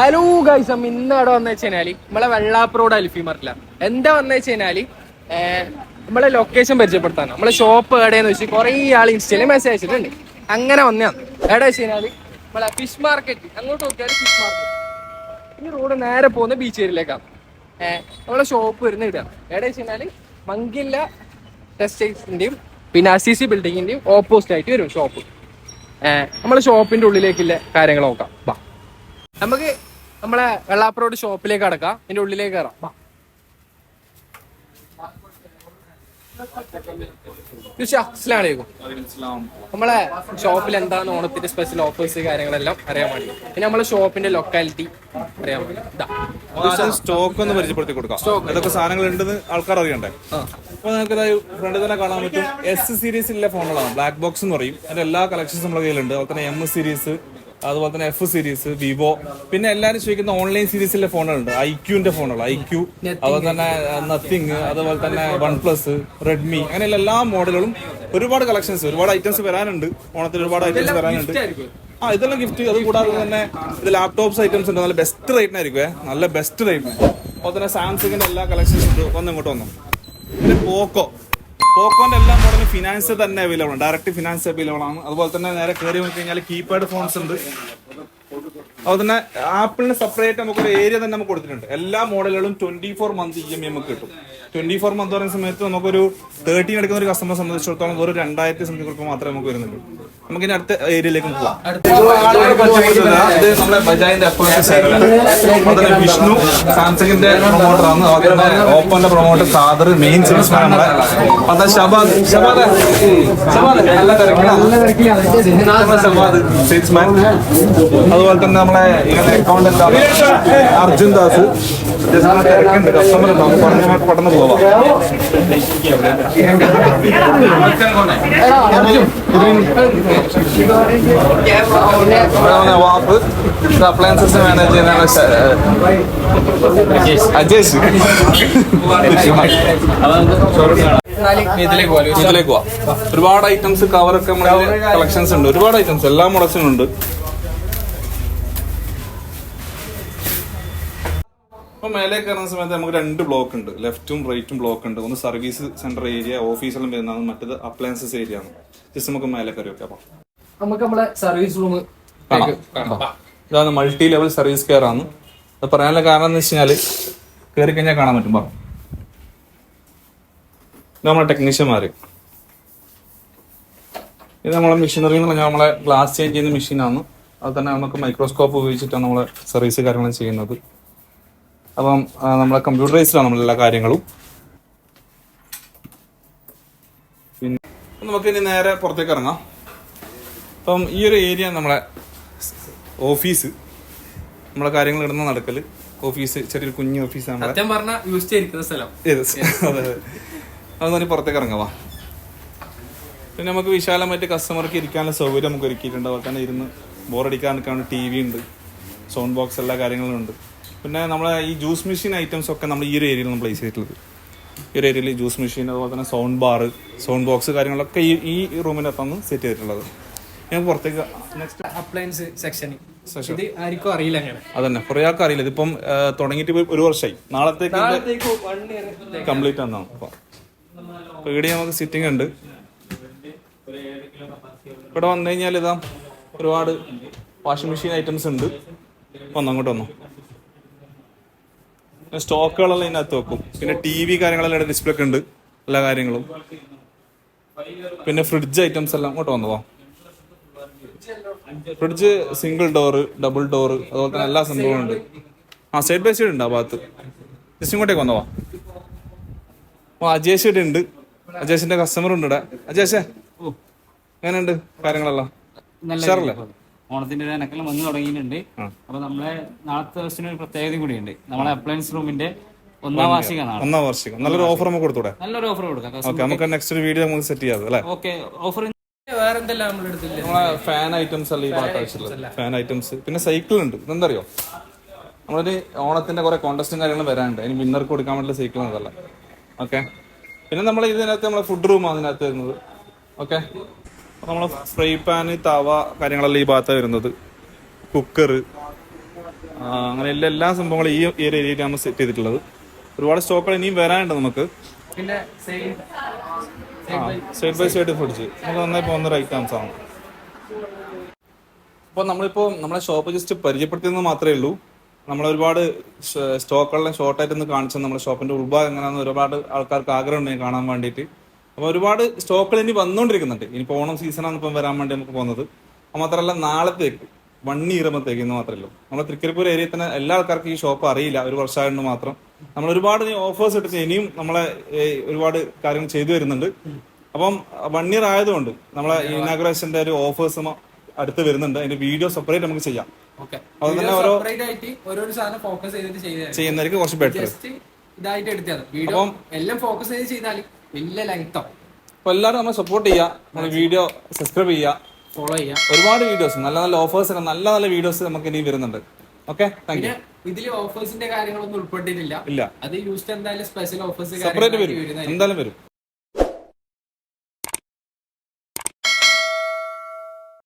Hello guys ഇന്ന് അവിടെ വന്നു വെച്ചാൽ നമ്മളെ വെള്ളാപ്രോഡ് അൽഫി മറില്ല എന്താ വന്നു വെച്ചാൽ നമ്മളെ ലൊക്കേഷൻ പരിചയപ്പെടുത്താണ് നമ്മളെ ഷോപ്പ് എവിടെയെന്ന് വെച്ച് കുറെ ആൾ ഇൻസ്റ്റയിൽ മെസ്സേജ് അയച്ചിട്ടുണ്ട്. അങ്ങനെ വന്നതാണ് എവിടെ വെച്ച് നമ്മളെ ഫിഷ് മാർക്കറ്റ് അങ്ങോട്ട് നോക്കിയാൽ ഫിഷ് മാർക്കറ്റ് ഈ റോഡ് നേരെ പോകുന്ന ബീച്ച് ഏരിയയിലേക്കാണ് നമ്മളെ ഷോപ്പ് വരുന്ന ഇതാണ് എവിടെ വെച്ച് കഴിഞ്ഞാൽ മങ്കില്ല ടെക്സ്റ്റൈൽസിന്റെയും പിന്നെ അസി സി ബിൽഡിങ്ങിന്റെയും ഓപ്പോസിറ്റ് ആയിട്ട് വരും ഷോപ്പ് നമ്മളെ ഷോപ്പിന്റെ ഉള്ളിലേക്കുള്ള കാര്യങ്ങൾ നോക്കാം. നമുക്ക് നമ്മളെ വെള്ളാപ്പുറോട് ഷോപ്പിലേക്ക് അടക്കാം അതിന്റെ ഉള്ളിലേക്ക് കയറാം. വാ. അസ്സലാമു അലൈക്കും. നമ്മളെ ഷോപ്പിൽ എന്താണ് ഓണത്തിന്റെ സ്പെഷ്യൽ ഓഫേഴ്സ് കാര്യങ്ങളെല്ലാം അറിയാൻ വേണ്ടി. പിന്നെ നമ്മളെ ഷോപ്പിന്റെ ലൊക്കാലിറ്റി അറിയാൻ വേണ്ടി. സ്റ്റോക്ക് ഒന്ന് പരിചയപ്പെടുത്തി കൊടുക്കാം. ഏതൊക്കെ സാധനങ്ങൾ ഉണ്ടെന്ന് ആൾക്കാർ അറിയണ്ടേ? അപ്പൊ നമുക്ക് ഫ്രണ്ട് തന്നെ കാണാൻ പറ്റും. എസ് സീരീസിലെ ഫോണുകളാണ് ബ്ലാക്ക് ബോക്സ് എന്ന് പറയും. അതിന്റെ എല്ലാ കളക്ഷൻസ് നമ്മുടെ കയ്യിലുണ്ട്. അതുപോലെ തന്നെ എം സീരീസ് അതുപോലെ തന്നെ എഫ് സീരീസ് വിവോ പിന്നെ എല്ലാവരും ചോദിക്കുന്ന ഓൺലൈൻ സീരീസിലെ ഫോണുകളുണ്ട്. ഐ ക്യൂന്റെ ഫോണുകൾ ഐ ഐക്യു അതുപോലെ തന്നെ നത്തിങ് അതുപോലെ തന്നെ വൺ പ്ലസ് റെഡ്മി അങ്ങനെയുള്ള എല്ലാ മോഡലുകളും ഒരുപാട് കളക്ഷൻസ് ഒരുപാട് ഐറ്റംസ് വരാനുണ്ട്. ഓണത്തിന് ഒരുപാട് ഐറ്റംസ് വരാനുണ്ട്. ആ ഇതെല്ലാം ഗിഫ്റ്റ് അത് കൂടാതെ തന്നെ ഇത് ലാപ്ടോപ്സ് ഐറ്റംസ് ഉണ്ട്. നല്ല ബെസ്റ്റ് റേറ്റിനായിരിക്കും നല്ല ബെസ്റ്റ് റേറ്റിന് അതുപോലെ തന്നെ സാംസങ്ങിന്റെ എല്ലാ കളക്ഷൻസ് ഉണ്ട്. വന്നിങ്ങോട്ട് വന്നു. പിന്നെ പോക്കോ പോക്കോന്റെ എല്ലാ മോഡലും ഫിനാൻസ് തന്നെ അവൈലബിൾ ആണ്. ഡയറക്റ്റ് ഫിനാൻസ് അവൈലബിൾ ആണ്. അതുപോലെ തന്നെ നേരെ കയറി കഴിഞ്ഞാൽ കീപാഡ് ഫോൺസ് ഉണ്ട്. അതുപോലെ തന്നെ ആപ്പിളിന് സെപ്പറേറ്റ് നമുക്ക് ഒരു ഏരിയ തന്നെ നമുക്ക് കൊടുത്തിട്ടുണ്ട്. എല്ലാ മോഡലുകളും twenty four month E M നമുക്ക് കിട്ടും. ട്വന്റി ഫോർ മന്ത് പറയുന്ന സമയത്ത് നമുക്കൊരു തേർട്ടീൻ എടുക്കുന്ന ഒരു കസ്റ്റമറെ സംബന്ധിച്ചിടത്തോളം ഒരു രണ്ടായിരത്തി സംതിങ് റുപ്യ മാത്രമേ നമുക്ക് വരുന്നുള്ളൂ. നമുക്ക് ഇനി അടുത്ത ഏരിയയിലേക്ക് പോകാം ഇത് നമ്മുടെ ബജാജിന്റെ അതുപോലെ വിഷ്ണു സാംസങ്ങിന്റെ പ്രൊമോട്ടർ ആണ്. അതുപോലെ ഓപ്പോന്റെ പ്രൊമോട്ടർ സാദർ മെയിൻ സെയിൽസ്മാൻ നമ്മുടെ. അതാ ഷബാദ് ഷബാദ് ഷബാദ് നല്ല തിരക്കിലാണ് ഷബാദ് സെയിൽസ്മാൻ അതുപോലെ തന്നെ നമ്മളെ അക്കൗണ്ട് അക്കൗണ്ടന്റ് അർജുൻ ദാസ്. തിരക്കുണ്ട്. കസ്റ്റമർ ഉണ്ടാവും പെട്ടെന്ന് നമ്മുടെ മാനേജ് ചെയ്യുന്ന അജേഷ് എന്നാൽ ഇതിലേക്ക് പോകാം ഇതിലേക്ക് പോവാം ഒരുപാട് ഐറ്റംസ് കവറൊക്കെ കളക്ഷൻസ് ഉണ്ട്. ഒരുപാട് ഐറ്റംസ് എല്ലാ മോഡൽസിനും ഉണ്ട്. അപ്പൊ മേലെ കയറുന്ന സമയത്ത് നമുക്ക് രണ്ട് ബ്ലോക്ക് ഉണ്ട്. ലെഫ്റ്റും റൈറ്റും ബ്ലോക്ക് ഉണ്ട്. ഒന്ന് സർവീസ് സെന്റർ ഏരിയ ഓഫീസിലും വരുന്നതാണ് മറ്റേത് അപ്ലയൻസസ് ഏരിയ ആണ്. ജസ്റ്റ് നമുക്ക് മേലെ കയറി വെക്കാം അപ്പൊ നമുക്ക് നമ്മളെ സർവീസ് റൂം ഇതാണ് മൾട്ടി ലെവൽ സർവീസ് കെയർ ആണ്. അത് പറയാനുള്ള കാരണം എന്ന് വെച്ച് കഴിഞ്ഞാൽ കയറി കഴിഞ്ഞാൽ കാണാൻ പറ്റും. പറ. നമ്മളെ ടെക്നീഷ്യന്മാര് ഇത് നമ്മളെ മെഷീനറി എന്ന് പറഞ്ഞാൽ നമ്മളെ ഗ്ലാസ് ചേഞ്ച് ചെയ്യുന്ന മെഷീനാണ് അത് തന്നെ നമുക്ക് മൈക്രോസ്കോപ്പ് ഉപയോഗിച്ചിട്ടാണ് നമ്മളെ സർവീസ് കാര്യങ്ങൾ ചെയ്യുന്നത്. അപ്പം നമ്മളെ കമ്പ്യൂട്ടറൈസ്ഡാണ് നമ്മളെല്ലാ കാര്യങ്ങളും. പിന്നെ നമുക്ക് ഇനി നേരെ പുറത്തേക്ക് ഇറങ്ങാം. അപ്പം ഈ ഒരു ഏരിയ നമ്മളെ ഓഫീസ് നമ്മളെ കാര്യങ്ങൾ ഇടുന്ന നടക്കൽ. ഓഫീസ് ചെറിയൊരു കുഞ്ഞു ഓഫീസ് സത്യം പറഞ്ഞ യൂസ് ചെയ്തിരിക്കുന്ന സ്ഥലം. അതൊന്നും അതെ അതെ. അത് തന്നെ പുറത്തേക്ക് ഇറങ്ങാവാ പിന്നെ നമുക്ക് വിശാലമായിട്ട് കസ്റ്റമർക്ക് ഇരിക്കാനുള്ള സൗകര്യം നമുക്ക് ഒരുക്കിയിട്ടുണ്ട്. അതുപോലെ തന്നെ ഇരുന്ന് ബോറടിക്കാൻ നിൽക്കാൻ ടി വി ഉണ്ട്. സൗണ്ട് ബോക്സ് എല്ലാ കാര്യങ്ങളും ഉണ്ട്. പിന്നെ നമ്മളെ ഈ ജ്യൂസ് മെഷീൻ ഐറ്റംസ് ഒക്കെ നമ്മൾ ഈ ഒരു ഏരിയയിൽ നമ്മൾ പ്ലേസ് ചെയ്തിട്ടുള്ളത്. ഈ ഒരു ഏരിയയിൽ ജ്യൂസ് മെഷീൻ അതുപോലെ തന്നെ സൗണ്ട് ബാർ സൗണ്ട് ബോക്സ് കാര്യങ്ങളൊക്കെ ഈ ഈ റൂമിന്റെ അകത്താണ് സെറ്റ് ചെയ്തിട്ടുള്ളത്. ഞാൻ പുറത്തേക്ക് നെക്സ്റ്റ് അപ്ലയൻസ് സെക്ഷൻ. ഇത് ആർക്കും അറിയില്ല അങ്ങനെ. അതന്നെ. കുറെ ആൾക്കും അറിയില്ല. ഇതിപ്പം തുടങ്ങിയിട്ട് ഒരു വർഷമായി നാളത്തേക്ക് കംപ്ലീറ്റ് ആണ് അപ്പൊ ഇവിടെ നമുക്ക് സിറ്റിംഗ് ഉണ്ട്. ഇവിടെ വന്നു കഴിഞ്ഞാൽ ഇതാ ഒരുപാട് വാഷിംഗ് മെഷീൻ ഐറ്റംസ് ഉണ്ട്. വന്നു അങ്ങോട്ട് വന്നു. പിന്നെ സ്റ്റോക്കുകളെല്ലാം ഇതിനകത്ത് വെക്കും. പിന്നെ ടി വി കാര്യങ്ങളെല്ലാം ഡിസ്പ്ലേ ഒക്കെ ഉണ്ട്. എല്ലാ കാര്യങ്ങളും. പിന്നെ ഫ്രിഡ്ജ് ഐറ്റംസ് എല്ലാം അങ്ങോട്ട് വന്നു fridge single door double door അതുപോലെ തന്നെ എല്ലാ സംഭവവും ഉണ്ട്. ആ സൈഡ് ബൈ സൈഡ് ഉണ്ട് ആ ഭാഗത്ത്. ജസ്റ്റ് ഇങ്ങോട്ടേക്ക് വന്നോ ഓ അജേഷ് ഇവിടെ ഉണ്ട്. അജേഷിന്റെ കസ്റ്റമർ ഉണ്ട് ഇവിടെ. അജേഷേ. എങ്ങനെയുണ്ട് കാര്യങ്ങളെല്ലാം? ഉഷാറല്ലേ? ഓണത്തിന്റെ ഒരു അനക്കെല്ലാം വന്നു തുടങ്ങിയിട്ടുണ്ട്. അപ്പൊ നമ്മളെ നാളത്തെ ദിവസത്തിന് ഒരു പ്രത്യേകതയും കൂടിയുണ്ട്. നമ്മളെ അപ്ലയൻസ് റൂമിന്റെ ഒന്നാം വാർഷികമാണ്. ഒന്നാം വാർഷികം. നല്ലൊരു ഓഫർ നമുക്ക് കൊടുത്തൂടെ? നല്ലൊരു ഓഫർ കൊടുക്കാം. ഓക്കെ നമുക്ക് നെക്സ്റ്റ് ഒരു വീഡിയോ നമുക്ക് സെറ്റ് ചെയ്യാം അല്ലേ? ഓക്കെ ഓഫർ നമ്മളെ ഫാൻ ഐറ്റംസ് അല്ല ഈ ഭാഗത്ത് ഫാൻ ഐറ്റംസ് പിന്നെ സൈക്കിൾ ഉണ്ട്. ഇതെന്തറിയോ? നമ്മളൊരു ഓണത്തിന്റെ കുറെ കോണ്ടസ്റ്റും കാര്യങ്ങളും വരാനുണ്ട്. അതിന് വിന്നർക്ക് കൊടുക്കാൻ വേണ്ടിയിട്ട് സൈക്കിൾ അതല്ല ഓക്കെ പിന്നെ നമ്മൾ ഇതിനകത്ത് നമ്മളെ ഫുഡ് റൂമാണ് അതിനകത്ത് വരുന്നത്. ഓക്കെ നമ്മളെ ഫ്രൈ പാൻ തവ കാര്യങ്ങളല്ലേ ഈ ഭാഗത്താണ് വരുന്നത്. കുക്കർ അങ്ങനെ എല്ലാ എല്ലാ സംഭവങ്ങളും ഈ ഈ ഒരു ഏരിയയിലാണ് സെറ്റ് ചെയ്തിട്ടുള്ളത്. ഒരുപാട് സ്റ്റോക്കുകൾ ഇനിയും വരാനുണ്ട് നമുക്ക്. പിന്നെ സൈഡ് ബൈ സൈഡ് ഫ്രിഡ്ജ് നമുക്ക് നന്നായി പോകുന്ന ഒരു ഐറ്റംസ് ആണ്. അപ്പോൾ നമ്മളിപ്പോൾ നമ്മളെ ഷോപ്പ് ജസ്റ്റ് പരിചയപ്പെടുത്തിയെന്ന് മാത്രമേ ഉള്ളൂ. നമ്മൾ ഒരുപാട് സ്റ്റോക്കുകളെല്ലാം ഷോർട്ടായിട്ട് ഒന്ന് കാണിച്ചത് നമ്മുടെ ഷോപ്പിന്റെ ഉൾഭാഗം എങ്ങനെയാണെന്ന് ഒരുപാട് ആൾക്കാർക്ക് ആഗ്രഹം ഉണ്ട് കാണാൻ വേണ്ടിയിട്ട്. അപ്പോൾ ഒരുപാട് സ്റ്റോക്കുകൾ ഇനി വന്നുകൊണ്ടിരിക്കുന്നുണ്ട് ഇനി ഓണം സീസണാണ് ഇപ്പം വരാൻ വേണ്ടി നമുക്ക് പോകുന്നത്. അത് മാത്രമല്ല നാളത്തേക്ക് വൺ ഇയറുമ്പത്തേക്ക് എന്ന് മാത്രമേ ഉള്ളൂ. നമ്മുടെ തൃക്കരിപ്പൂർ ഏരിയയിൽ തന്നെ എല്ലാ ആൾക്കാർക്കും ഈ ഷോപ്പ് അറിയില്ല. ഒരു വർഷമായതുകൊണ്ട് മാത്രം. നമ്മൾ ഒരുപാട് ഓഫേഴ്സ് ഇട്ട് ഇനിയും നമ്മളെ ഒരുപാട് കാര്യങ്ങൾ ചെയ്തു വരുന്നുണ്ട്. അപ്പം വൺ ഇയർ ആയതുകൊണ്ട് നമ്മളെ ഇനാഗ്രേഷന്റെ ഒരു ഓഫേഴ്സ് അടുത്ത് വരുന്നുണ്ട്. അതിന്റെ വീഡിയോ സെപ്പറേറ്റ് നമുക്ക് ചെയ്യാം. അത് തന്നെ ഓരോ ഫോക്കസ് ചെയ്യുന്നതായിരിക്കും. കുറച്ച് ബെറ്റർ അപ്പം ഇതായിട്ട് എടുത്തത്. വീഡിയോ എല്ലാം ഫോക്കസ് ചെയ്ത് ചെയ്താൽ വലിയ ലെങ്ത് ആവും അപ്പൊ എല്ലാവരും നമ്മളെ സപ്പോർട്ട് ചെയ്യുക നമ്മുടെ വീഡിയോ സബ്സ്ക്രൈബ് ചെയ്യുക ഫോളോ ചെയ്യുക ഒരുപാട് വീഡിയോസ് നല്ല നല്ല ഓഫേഴ്സ് നല്ല നല്ല വീഡിയോസ് നമുക്ക് ഇനി വരുന്നുണ്ട്. ഓക്കെ താങ്ക് യു ഇതിൽ ഓഫേഴ്സിന്റെ കാര്യങ്ങളൊന്നും ഉൾപ്പെട്ടിട്ടില്ല. ഇല്ല. അത് യൂസ്റ്റ് എന്തായാലും സ്പെഷ്യൽ ഓഫേഴ്സ് സെപ്പറേറ്റ് വരും. എന്തായാലും വരും.